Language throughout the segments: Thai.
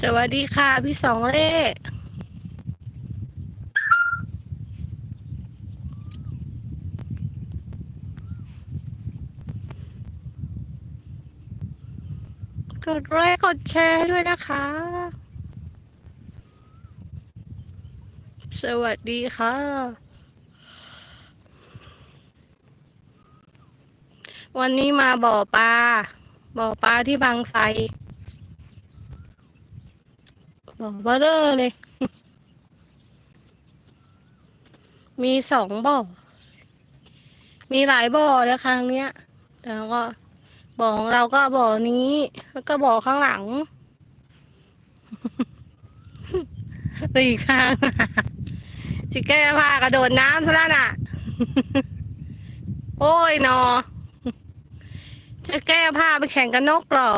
สวัสดีค่ะ พี่สองเล่กดไลค์กดแชร์ด้วยนะคะ สวัสดีค่ะ วันนี้มาบ่อปลา บ่อปลาที่บางไทร บ่อเบอเรอเลย มีสองบ่อ มีหลายบ่อเลยครั้งเนี้ยแต่ก็บ่อของเราก็บ่อนี้ แล้วก็บ่อข้างหลังสี่ข้างจิแก้ผ้ากระโดดน้ำซะแล้วน่ะ โอ้ยนอ จะแก้ผ้าไปแข่งกับนกเหรอ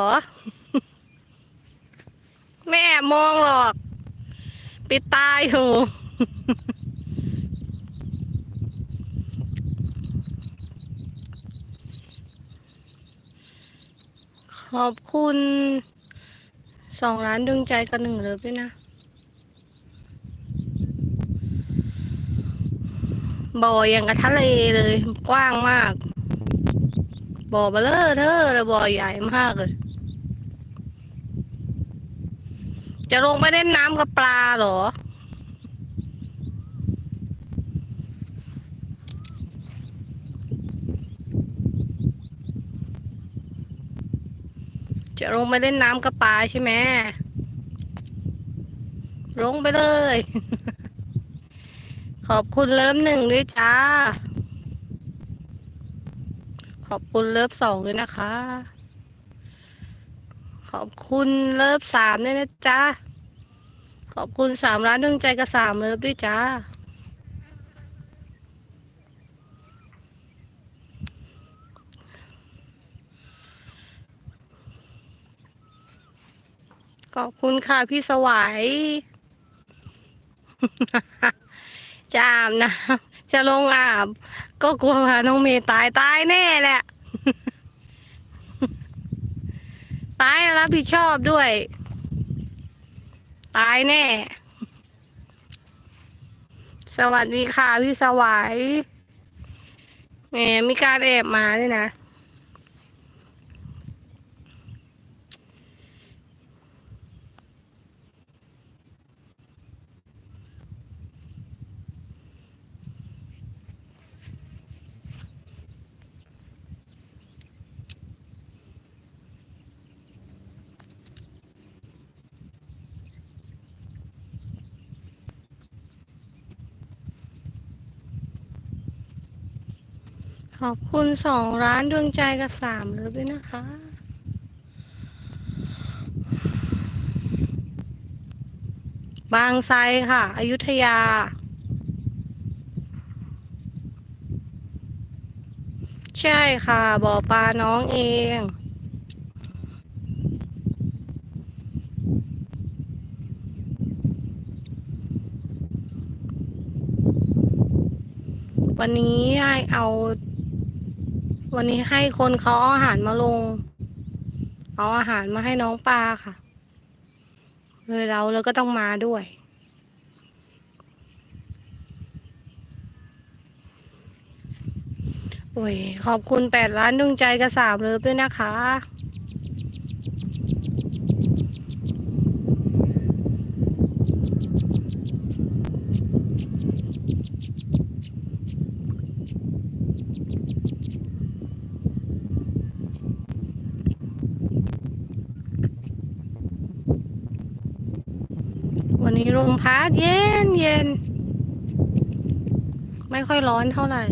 แม่มองหรอก ปิดตาอยู่ขอบคุณสองล้านดวงใจกับหนึ่งเลิฟด้วยนะ บ่ออย่างกับทะเลเลย กว้างมาก บ่อเบลเลอร์เธอเลยบ่อใหญ่มากเลย จะลงไปเล่นน้ำกับปลาเหรอ จะลงไปเล่นน้ำกับปลาใช่ไหมลงไปเลย ขอบคุณเลิฟหนึ่งด้วยจ้า ขอบคุณเลิฟสองด้วยนะคะ ขอบคุณเลิฟสามด้วยนะจ๊ะ ขอบคุณสามร้านดวงใจกับสามเลิฟด้วยจ้า ขอบคุณค่ะพี่สวายจามนะ จะลงอาบ ก็กลัวว่าน้องเมย์ตายตายแน่แหละ ตายรับผิดชอบด้วย ตายแน่ สวัสดีค่ะพี่สวายแหมมีการแอบมาด้วยนะ ขอบคุณสองร้านดวงใจกับสามเลยด้วยนะคะ บางไทรค่ะ อยุธยา ใช่ค่ะ บ่อปลาน้องเองวันนี้ให้เอา วันนี้ให้คนเขาเอาอาหารมาลง เอาอาหารมาให้น้องปลาค่ะ เลยเราแล้วก็ต้องมาด้วย โอ้ย ขอบคุณแปดล้านดวงใจกระสามเลยด้วยนะคะ วันนี้ลม พัดเย็นเย็น ไม่ค่อยร้อนเท่าไหร่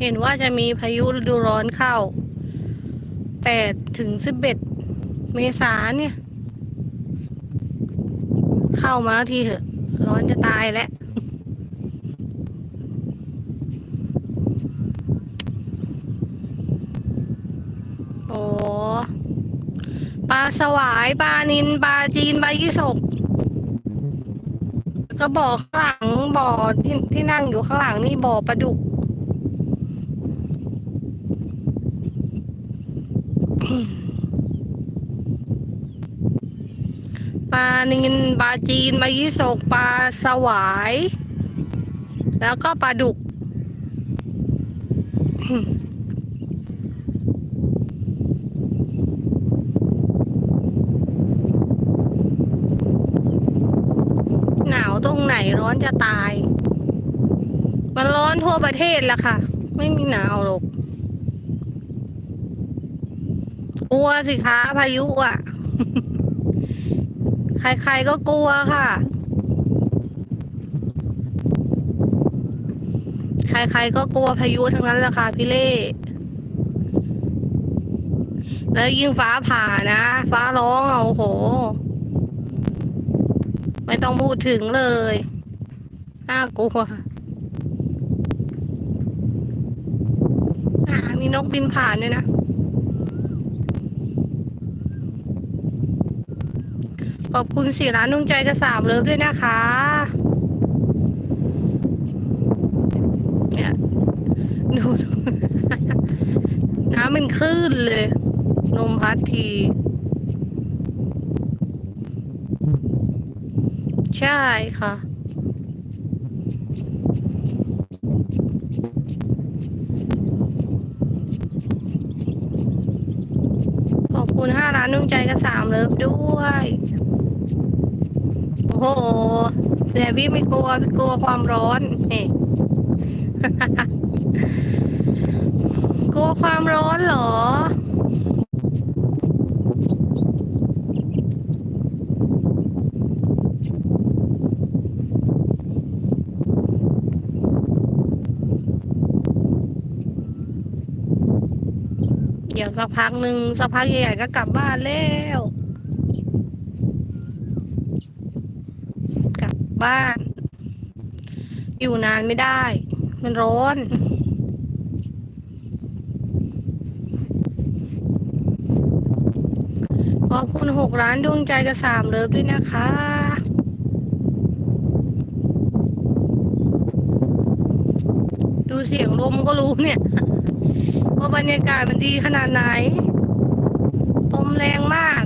เห็นว่าจะมีพายุฤดูร้อนเข้าแปดถึงสิบเอ็ดเมษาเนี่ย เข้ามาทีเถอะ ร้อนจะตายแล้ว โอ้ปลาสวายปลานินปลาจีนปลายี่สกก็บ่อข้างหลังบ่อที่ที่นั่งอยู่ข้างหลังนี่บ่อปลาดุกลานินปลาจีนปลายี่สกปลาสวาย แล้วก็ปลาดุกหนาวตรงไหนร้อน จะตาย มันร้อนทั่วประเทศแหละค่ะ ไม่มีหนาวหรอกกลัวสิคะพายุอะ ใครๆก็กลัวค่ะ ใครๆก็กลัวพายุทั้งนั้นแหละค่ะพี่เล่แล้วยิ่งฟ้าผ่านะ ฟ้าร้องโอ้โห ไม่ต้องพูดถึงเลย น่ากลัวอ่ามีนกบินผ่านด้วยนะ ขอบคุณสี่ร้านดวงใจกระสามเลิฟด้วยนะคะเนี่ยดูดูน้ำเป็นคลื่นเลย ลมพัดทีใช่ค่ะ ขอบคุ ณห้าล้านนุ่งใจกระสามเลิฟด้วย โอ้โห แต่พี่ไม่กลัวพี่กลัวความร้อนนี่ กลัวความร้อนเหรอ เดี๋ยวสั กพักหนึ่งสักพักใหญ่ๆก็กลับบ้านแล้ว กลับบ้าน อยู่นานไม่ได้ มันร้อนขอบคุณหกร้านดวงใจกระสามเลิฟด้วยนะคะดูเสียงลมก็รู้เนี่ย ว่าบรรยากาศมันดีขนาดไหนลมแรงมาก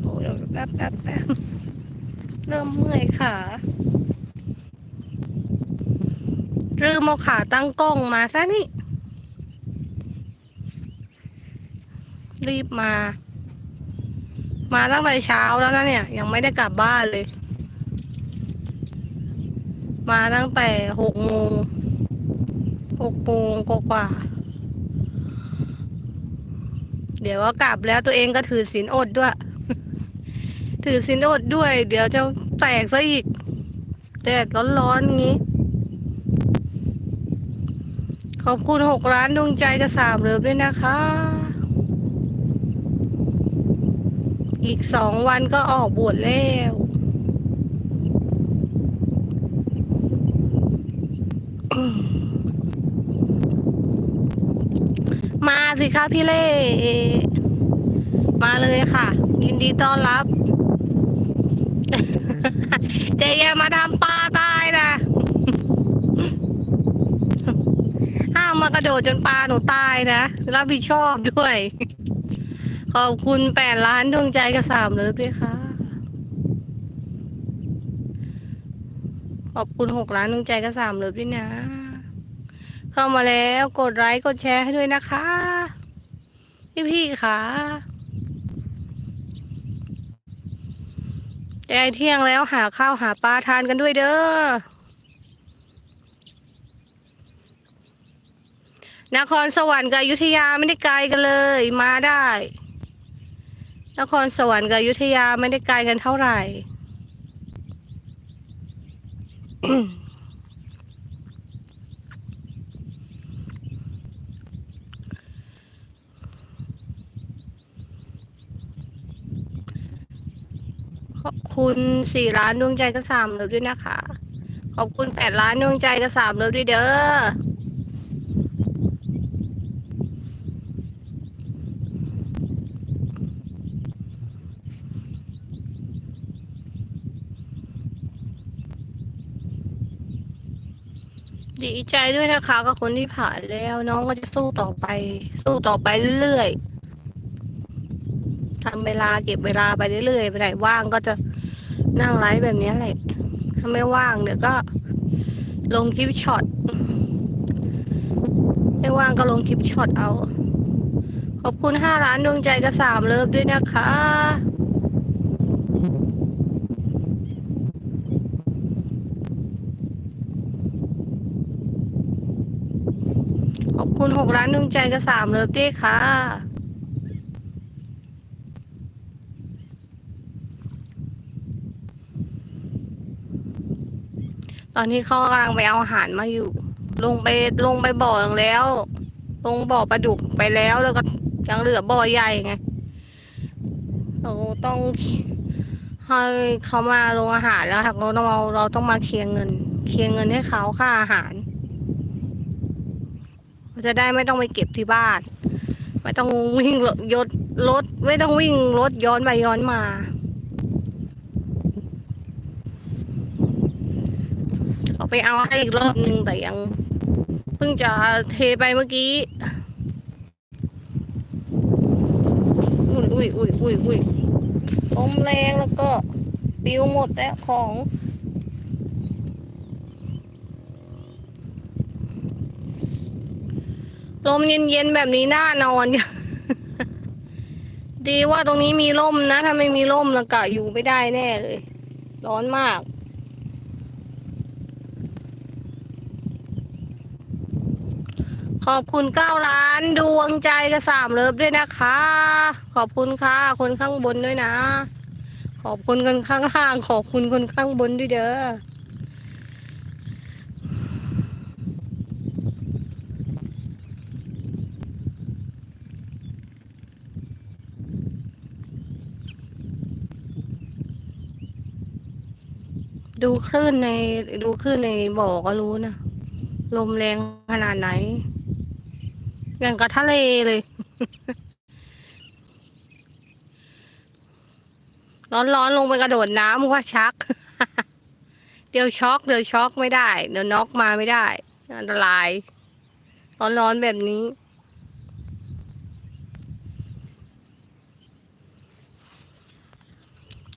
โอ้ยแป๊บแป๊บแป๊บเริ่มเมื่อยขาเริ่มเอาขาตั้งกล้องมาซะนี่ รีบมา มาตั้งแต่เช้าแล้วนะเนี่ย ยังไม่ได้กลับบ้านเลย มาตั้งแต่หกโมง กโมงกว่าๆเดี๋ยวก็กลับแล้วตัวเองก็ถือศีลอดด้วย ถือศีลอดด้วย เดี๋ยวจะแตกซะอีกแดดร้อนๆอย่างนี้ ขอบคุณหกร้านดวงใจกระสามเลิฟด้วยนะคะ อีกสองวันก็ออกบวชแล้ว มาสิ ค่ะพี่เล่ มาเลยค่ะ ยินดีต้อนรับแต่อย่ามาทำปลาตายนะห้ามมากระโดดจนปลาหนูตายนะ รับผิดชอบด้วย ขอบคุณแปดล้านดวงใจกระสามเลิฟด้วยค่ะ ขอบคุณหกล้านดวงใจกระสามเลิฟด้วยนะเข้ามาแล้วกดไลค์กดแชร์ให้ด้วยนะคะ พี่พี่คะใกล้เที่ยงแล้วหาข้าวหาปลาทานกันด้วยเด้อ นครสวรรค์กับอยุธยาไม่ได้ไกลกันเลย มาได้ นครสวรรค์กับอยุธยาไม่ได้ไกลกันเท่าไหร่ ขอบ คุณสี่ล้านดวงใจกระสามเลิฟด้วยนะคะ ขอบคุณแปดล้านดวงใจกระสามเลิฟด้วยเด้อดีใจด้วยนะคะกับคนที่ผ่านแล้วน้องก็จะสู้ต่อไป สู้ต่อไปเรื่อยๆทำเวลาเก็บเวลาไปเรื่อยๆไปไหนว่างก็จะ นั่งไลฟ์แบบนี้แหละถ้าไม่ว่างเดี๋ยวก็ ลงคลิปช็อต ไม่ว่างก็ลงคลิปช็อตเอา ขอบคุณห้าล้านดวงใจกระสามเลิฟด้วยนะคะขอบคุณหกล้านดวงใจกระสามเลิฟด้วยค่ะ ตอนนี้เขากำลังไปเอาอาหารมาอยู่ ลงไปลงไปบ่อแล้ว ลงบ่อปลาดุกไปแล้วแล้วก็ยังเหลือบ่อใหญ่ไงเราต้องให้เขามาลงอาหารแล้วค่ะเราต้องเอาเราต้องมาเคลียร์เงิน เคลียร์เงินให้เขาค่าอาหารเราจะได้ไม่ต้องไปเก็บที่บ้าน ไม่ต้องวิ่งรถยศรถไม่ต้องวิ่งรถย้อนไปย้อนมา เขา ไปเอาให้อีกรอบนึงแต่ยัง เพิ่งจะเทไปเมื่อกี้ อุ้ยอุ้ยอุ้ยอุ้ยอุ้ยลมแรงแล้วก็ปิวหมดแล้วของลมเย็นๆแบบนี้น่านอน ดีว่าตรงนี้มีร่มนะ ถ้าไม่มีร่มแล้วก็อยู่ไม่ได้แน่เลย ร้อนมาก ขอบคุณเก้าล้านดวงใจกระสามเลิฟด้วยนะคะ ขอบคุณค่ะ คนข้างบนด้วยนะ ขอบคุณคนข้างล่าง ขอบคุณคนข้างบนด้วยเด้อดูคลื่นในดูคลื่นในบ่อก็รู้นะ ลมแรงขนาดไหน อย่างกับทะเลเลย ร้อนๆลงไปกระโดดน้ำว่าชัก เดี๋ยวช็อกเดี๋ยวช็อกไม่ได้ เดี๋ยวน็อกมาไม่ได้ อันตราย ร้อนๆแบบนี้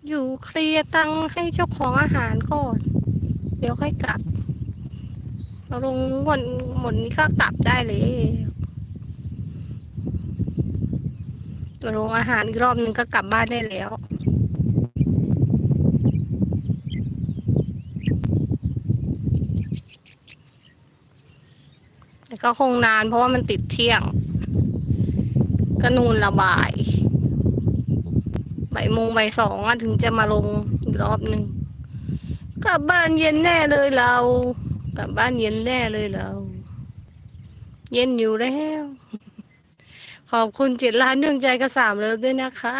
อยู่เคลียร์ตังให้เจ้าของอาหารก่อน เดี๋ยวค่อยกลับเราลงหมดหมดนี้ก็กลับได้เลย เราลงอาหารอีกรอบนึงก็กลับบ้านได้แล้วแต่ก็คงนานเพราะว่ามันติดเที่ยง ก็นูนละบ่ายบ่ายโมงบ่ายสองถึงจะมาลงอีกรอบนึงกลับบ้านเย็นแน่เลยเรา กลับบ้านเย็นแน่เลยเรา เย็นอยู่แล้ว ขอบคุณเจ็ดล้านดวงใจกระสามเลิฟด้วยนะคะ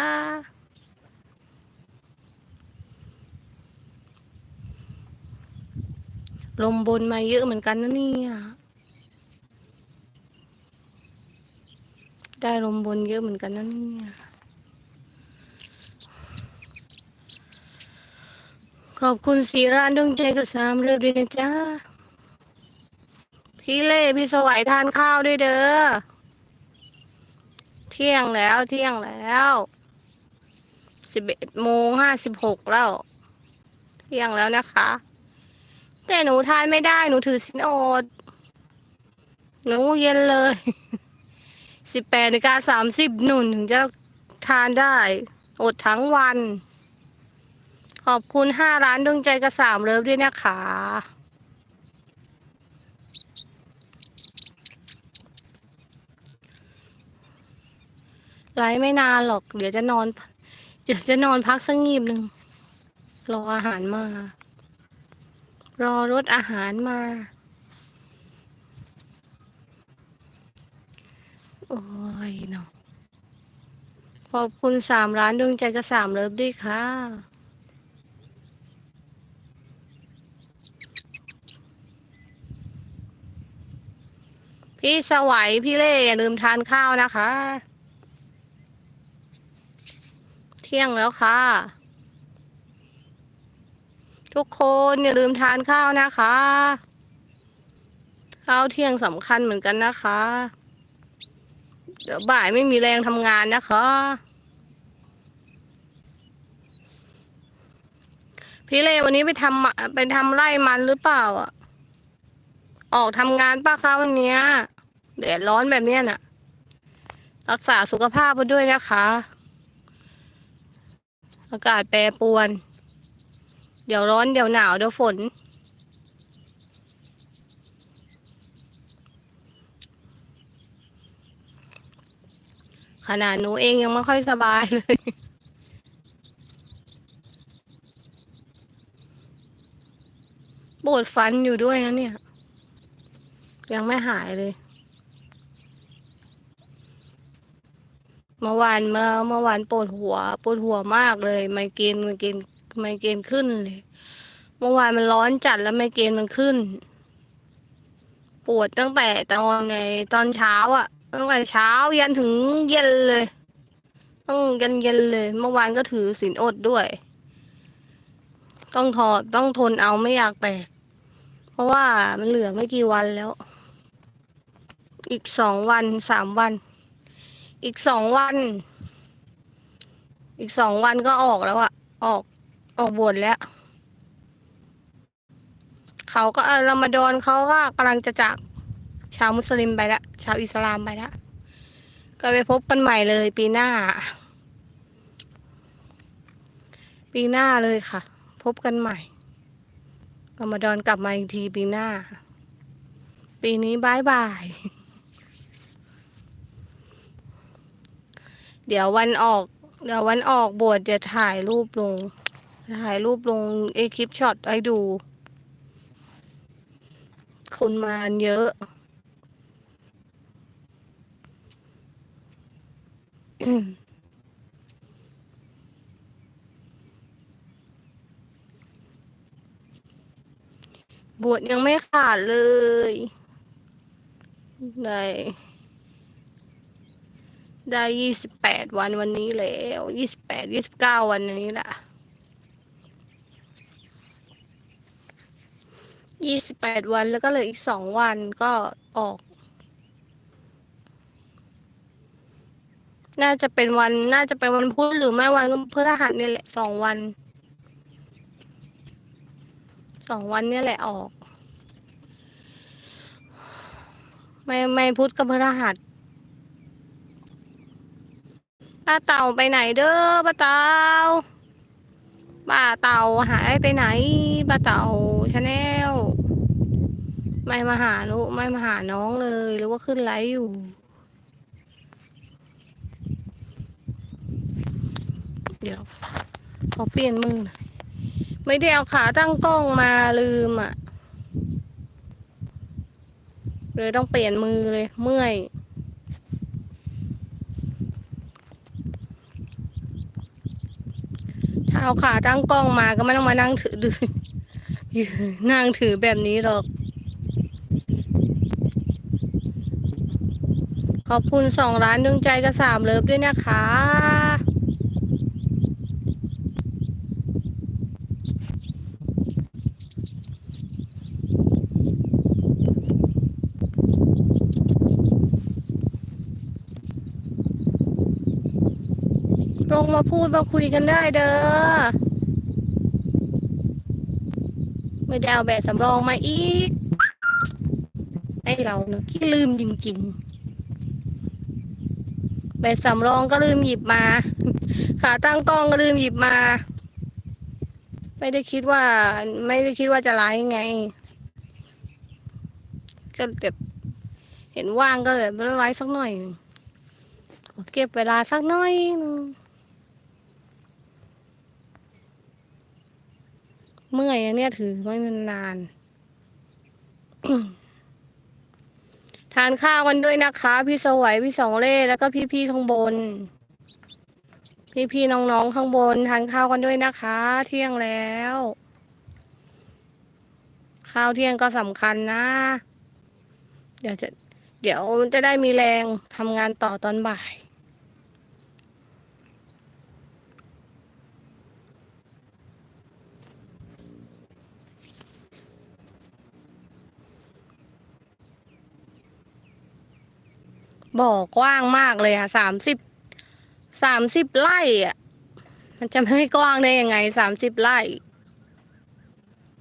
ลมบนมาเยอะเหมือนกันนะเนี่ยได้ลมบนเยอะเหมือนกันนะเนี่ยขอบคุณสีร้านดวงใจกระสามเลิฟด้วยนะจ๊ะพี่เล่พี่สวัยทานข้าวด้วยเด้อ เที่ยงแล้วเที่ยงแล้วสิบเอ็ดโมงห้าสิบหกแล้วเที่ยงแล้วนะคะ แต่หนูทานไม่ได้หนูถือสินอดหนูเย็นเลยสิบแปดนาฬิกาสามสิบหนุนถึงจะทานได้ อดทั้งวัน ขอบคุณห้าร้านดวงใจกระสามเลิฟด้วยนะคะ ไลฟ์ไม่นานหรอก เดี๋ยวจะนอน เดี๋ยวจะนอนพักสักงีบหนึ่ง รออาหารมา รอรถอาหารมา โอ้ยเนาะขอบคุณสามร้านดวงใจกับสามเลิฟด้วยค่ะพี่สวัยพี่เล่อย่าลืมทานข้าวนะคะ ที่ยงแล้วค่ะ ทุกคนอย่าลืมทานข้าวนะคะ ข้าวเที่ยงสำคัญเหมือนกันนะคะ เดี๋ยวบ่ายไม่มีแรงทำงานนะคะ พี่เลวันนี้ไปทำไปทำไร่มันหรือเปล่าอะ ออกทำงานป้าคะวันนี้แดดร้อนแบบนี้น่ะ รักษาสุขภาพไปด้วยนะคะ อากาศแปรปรวน เดี๋ยวร้อนเดี๋ยวหนาวเดี๋ยวฝน ขนาดหนูเองยังไม่ค่อยสบายเลยปวดฟันอยู่ด้วยนะเนี่ย ยังไม่หายเลย เมื่อวานเมื่อเมื่อวานปวดหัวปวดหัวมากเลย ไมเกรนไมเกรนไมเกรนขึ้นเลย เมื่อวานมันร้อนจัดแล้วไมเกรนมันขึ้น ปวดตั้งแต่ตอนในตอนเช้าอะตั้งแต่เช้ายันถึงเย็นเลยต้องยันเย็นเลย เมื่อวานก็ถือศีลอดด้วย ต้องทอต้องทนเอาไม่อยากแตก เพราะว่ามันเหลือไม่กี่วันแล้ว อีกสองวันสามวัน อีกสองวัน อีกสองวันก็ออกแล้วอะออกออกบวชแล้ว เขาก็เออรอมฎอนเขาก็กำลังจะจากชาวมุสลิมไปละชาวอิสลามไปละก็ไปพบกันใหม่เลยปีหน้า ปีหน้าเลยค่ะ พบกันใหม่รอมฎอนกลับมาอีกทีปีหน้า ปีนี้บายบาย เดี๋ยววันออก เดี๋ยววันออกบวชจะถ่ายรูปลง ถ่ายรูปลงไอคลิปช็อตให้ดู คนมาเยอะ บวชยังไม่ขาดเลย ได้ ได้ยี่สิบแปดวันวันนี้แล้วยี่สิบแปดยี่สิบเก้าวันนี้แหละยี่สิบแปดวันแล้วก็เหลืออีกสองวันก็ออก น่าจะเป็นวัน น่าจะเป็นวันพุธหรือไม่วันพฤหัสเนี่ยแหละสองวันสองวันเนี่ยแหละออก ไม่ไม่พุธกับพฤหัส ป้าเต่าไปไหนเด้อป้าเต่าป้าเต่าหายไปไหนป้าเต่าชาแนลไม่มาหาลูกไม่มาหาน้องเลยหรือว่าขึ้นไลฟ์อยู่ เดี๋ยวขอเปลี่ยนมือหน่อยไม่ได้เอาขาตั้งกล้องมาลืมอะเลยต้องเปลี่ยนมือเลยเมื่อย ถ้า เอาขาตั้งกล้องมาก็ไม่ต้องมานั่งถือดืยืนนั่งถือแบบนี้หรอก ขอบคุณสองร้านดวงใจกระสามเลิฟด้วยนะคะ ลง มาพูดมาคุยกันได้เด้อไม่ได้เอาแบบสำรองมาอีกให้เราเนะที่ลืมจริงๆแบบสำรองก็ลืมหยิบมา ขาตั้งกล้องก็ลืมหยิบมา ไม่ได้คิดว่า ไม่ได้คิดว่าจะไลฟ์ไง ก็แบบเห็นว่างก็เลยไลฟ์สักหน่อยขอเก็บเวลาสักหน่อยนึง เมื่อยอันเนี่ยถือไว้นานๆทานข้าวกันด้วยนะคะ พี่สวัยพี่สองเล่แล้วก็พี่ๆข้างบน พี่ๆน้องๆข้างบน ทานข้าวกันด้วยนะคะ เที่ยงแล้ว ข้าวเที่ยงก็สำคัญนะ เดี๋ยวจะ เดี๋ยวจะได้มีแรงทำงานต่อตอนบ่าย บ่อกว้างมากเลยค่ะสามสิบสามสิบไร่อะมันจะไม่กว้างได้ยังไงสามสิบไร่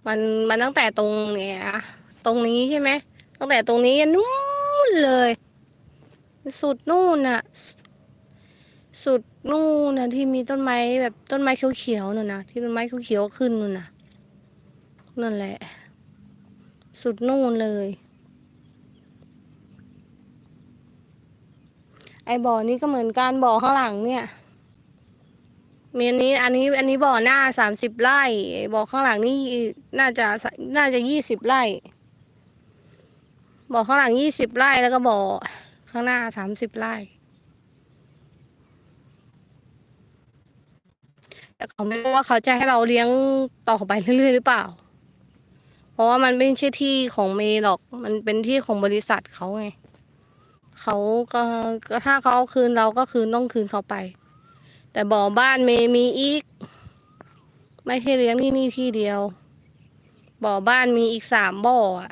มันมันตั้งแต่ตรงเนี่ย ตรงนี้ใช่ไหมตั้งแต่ตรงนี้นู่นเลย สุดนู่นน่ะสุดนู่นนะที่มีต้นไม้แบบต้นไม้เขียวๆนู่นนะที่ต้นไม้เขียวๆขึ้นนู่นน่ะนั่นแหละ สุดนู่นเลย ไอ้บ่อนี้ก็เหมือนกันบ่อข้างหลังเนี่ยมีอันนี้อันนี้อันนี้บ่อหน้าสามสิบไร่ไอบ่อข้างหลังนี่น่าจะน่าจะยี่สิบไร่บ่อข้างหลังยี่สิบไร่แล้วก็บ่อข้างหน้าสามสิบไร่แต่เขาไม่รู้ว่าเขาจะให้เราเลี้ยงต่อไปเรื่อยๆหรือเปล่า เพราะว่ามันไม่ใช่ที่ของเมย์หรอก มันเป็นที่ของบริษัทเขาไง เขาก็ก็ถ้าเขาเอาคืนเราก็คืนต้องคืนเขาไป แต่บ่อบ้านเมย์มีอีก ไม่ใช่เลี้ยงที่นี่ที่เดียว บ่อบ้านมีอีกสามบ่ออะ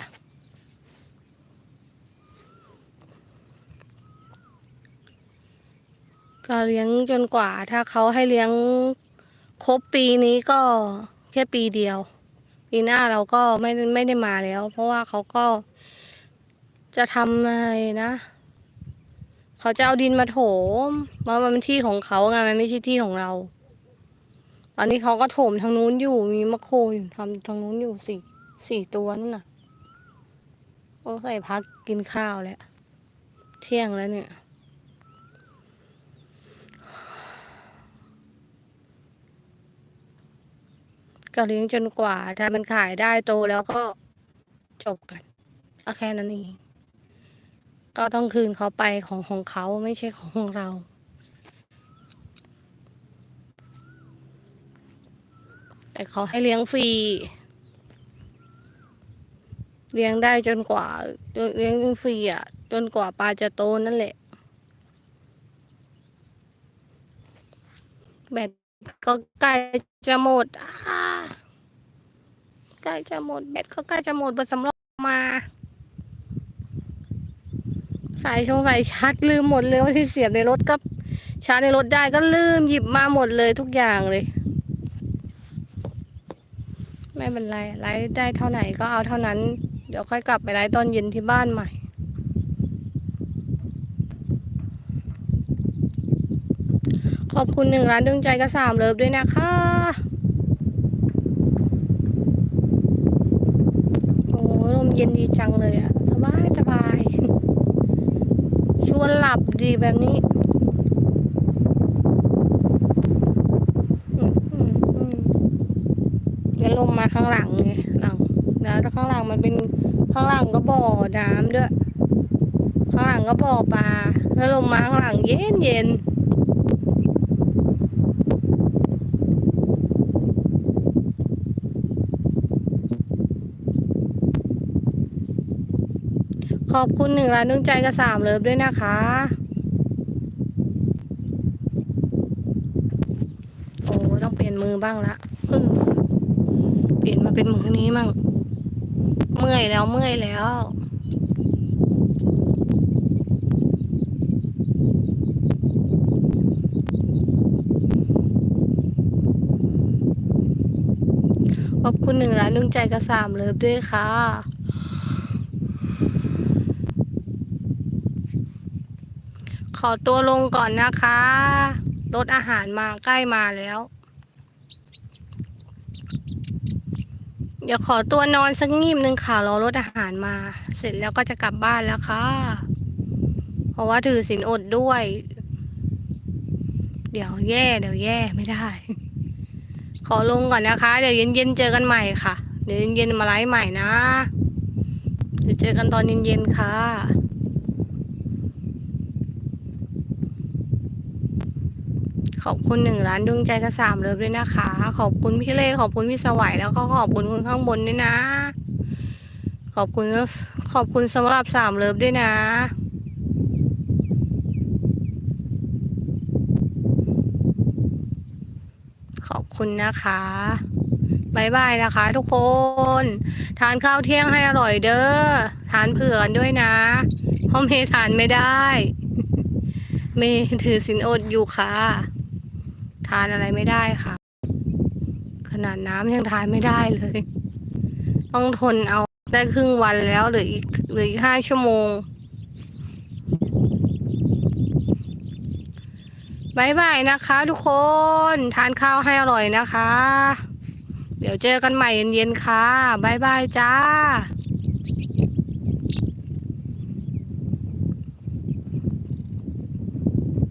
ก็เลี้ยงจนกว่า ถ้าเขาให้เลี้ยงครบปีนี้ก็แค่ปีเดียว ปีหน้าเราก็ไม่ไม่ได้มาแล้ว เพราะว่าเขาก็จะทำอะไรนะ เขาจะเอาดินมาโถมเพรามันเป็นที่ของเขาไงมันไม่ใช่ที่ของเรา ตอนนี้เขาก็โถมทางนู้นอยู่ มีมะโคอยู่ทำทางนู้นอยู่สี่สี่ตัวนั่นน่ะ โอ้ใส่พักกินข้าวแล้ว เที่ยงแล้วเนี่ย ก็เลี้ยงจนกว่าถ้ามันขายได้โตแล้วก็จบกันก็แค่นั้นเอง ก็ต้องคืนเขาไปของของเขาไม่ใช่ของของเรา แต่เขาให้เลี้ยงฟรี เลี้ยงได้จนกว่าเลี้ยงฟรีอะ จนกว่าปลาจะโตนั่นแหละ แบตก็ใกล้จะหมดอ่าใกล้จะหมดแบตก็ใกล้จะหมดเบอร์สำรองมา สายชงสายชาร์จลืมหมดเลยว่าที่เสียบในรถก็ชาร์จในรถได้ก็ลืมหยิบมาหมดเลยทุกอย่างเลย ไม่เป็นไรไลฟ์ได้เท่าไหนก็เอาเท่านั้น เดี๋ยวค่อยกลับไปไลฟ์ตอนเย็นที่บ้านใหม่ขอบคุณหนึ่งร้านดวงใจกระสามเลิฟด้วยนะคะ โอ้ลมเย็นดีจังเลยอะสบาย สบาย ชวนหลับดีแบบนี้อืมอืมอืมแล้วลมมาข้างหลังไงหลังแล้วข้างหลังมันเป็นข้างหลังก็บ่อน้ำด้วย ข้างหลังก็บ่อปลาแล้วลมมาข้างหลังเย็นเย็น ขอบคุณหนึ่งร้านดวงใจกระสามเลิฟด้วยนะคะ โอ้ต้องเปลี่ยนมือบ้างละเออเปลี่ยนมาเป็นมือนี้มั่ง เมื่อยแล้วเมื่อยแล้วขอบคุณหนึ่งร้านดวงใจกระสามเลิฟด้วยค่ะ ข อตัวลงก่อนนะคะ รถอาหารมาใกล้มาแล้ว เดี๋ยวขอตัวนอนสักงีบหนึ่งค่ะรอรถอาหารมา เสร็จแล้วก็จะกลับบ้านแล้วค่ะ เพราะว่าถือศีลอดด้วย เดี๋ยวแย่เดี๋ยวแย่ไม่ได้ ขอลงก่อนนะคะ เดี๋ยวเย็นๆเจอกันใหม่ค่ะ เดี๋ยวเย็นๆมาไลฟ์ใหม่นะ เดี๋ยวเจอกันตอนเย็นๆค่ะ ขอบคุณหนึ่งร้านดวงใจกระสามเลิฟด้วยนะคะ ขอบคุณพี่เล่ขอบคุณพี่สวัยแล้วก็ขอบคุณคุณข้างบนด้วยนะ ขอบคุณขอบคุณสำหรับสามเลิฟด้วยนะขอบคุณนะคะบายบายนะคะ ทุกคน ทานข้าวเที่ยงให้อร่อยเด้อ ทานเผื่อนด้วยนะเพราะเมทานไม่ได้ เมถือสินอดอยู่ค่ะานอะไรไม่ได้ค่ะ ขนาดน้ำยังทานไม่ได้เลย ต้องทนเอาได้ครึ่งวันแล้วหลืออีกหลืออีกห้าชั่วโมงบายบายนะคะ ทุกคนทานข้าวให้อร่อยนะคะ เดี๋ยวเจอกันใหม่เย็นๆค่ะบายบายจ้า